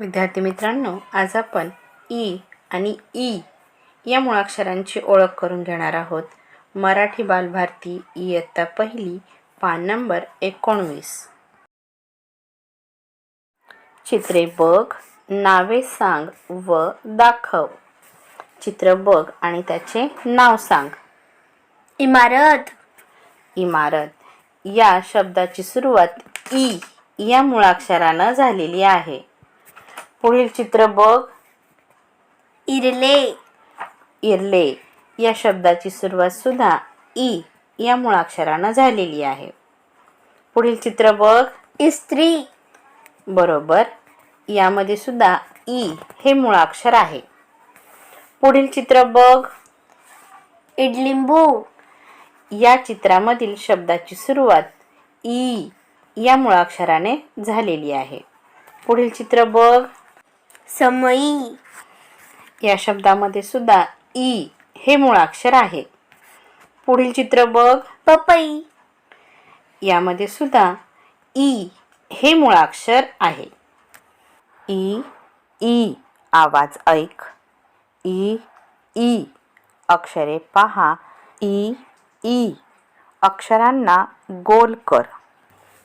विद्यार्थी मित्रांनो आज आपण ई आणि ई या मुळाक्षरांची ओळख करून घेणार आहोत. मराठी बालभारती इयत्ता पहिली पान नंबर एकोणवीस. चित्रे बघ नावे सांग व दाखव. चित्र बघ आणि त्याचे नाव सांग. इमारत. इमारत. या शब्दाची सुरुवात ई या मुळाक्षरानं झालेली आहे. पुढील चित्र बघ. इरले. इरले. या शब्दाची सुरुवात सुद्धा ई या मुळाक्षरानं झालेली आहे. पुढील चित्र बघ. इस्त्री. बरोबर. यामध्ये सुद्धा ई हे मुळाक्षर आहे. पुढील चित्र बघ. इडलिंबू. या चित्रामधील शब्दाची सुरुवात ई या मुळाक्षराने झालेली आहे. पुढील चित्र बघ. समयी या शब्दामध्ये सुद्धा ई हे मुळाक्षर आहे. पुढील चित्र बघ. पपई. यामध्ये सुद्धा ई हे मुळाक्षर आहे. ई ई आवाज ऐक. ई ई अक्षरे पहा. ई ई अक्षरांना गोल कर.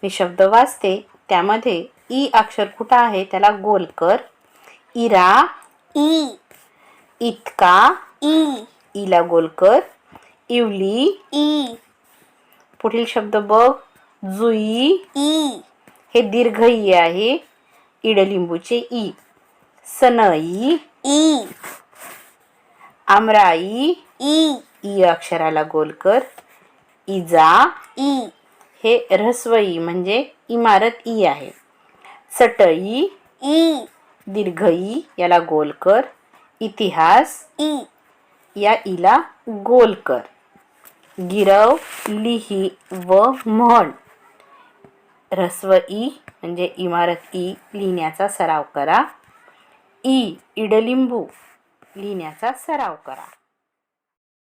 मी शब्द वाचते त्यामध्ये ई अक्षर कुठं आहे त्याला गोल कर. इरा ई. इतका ई. इला गोल कर इवली ई. पुढील शब्द बघ. जुई ई. हे दीर्घ ई आहे. इडलिंबूचे ई. सनई ई. आमराई ई. ई अक्षराला गोल कर इजा ई. हे ऱ्हस्वई म्हणजे इमारत ई आहे. चटई ई. दीर्घ ई याला गोल कर. इतिहास ई या ईला गोल कर. गिरव लिही व म्हण. रस्व ई म्हणजे इमारत ई लिहिण्याचा सराव करा. ई इडलिंबू लिहिण्याचा सराव करा.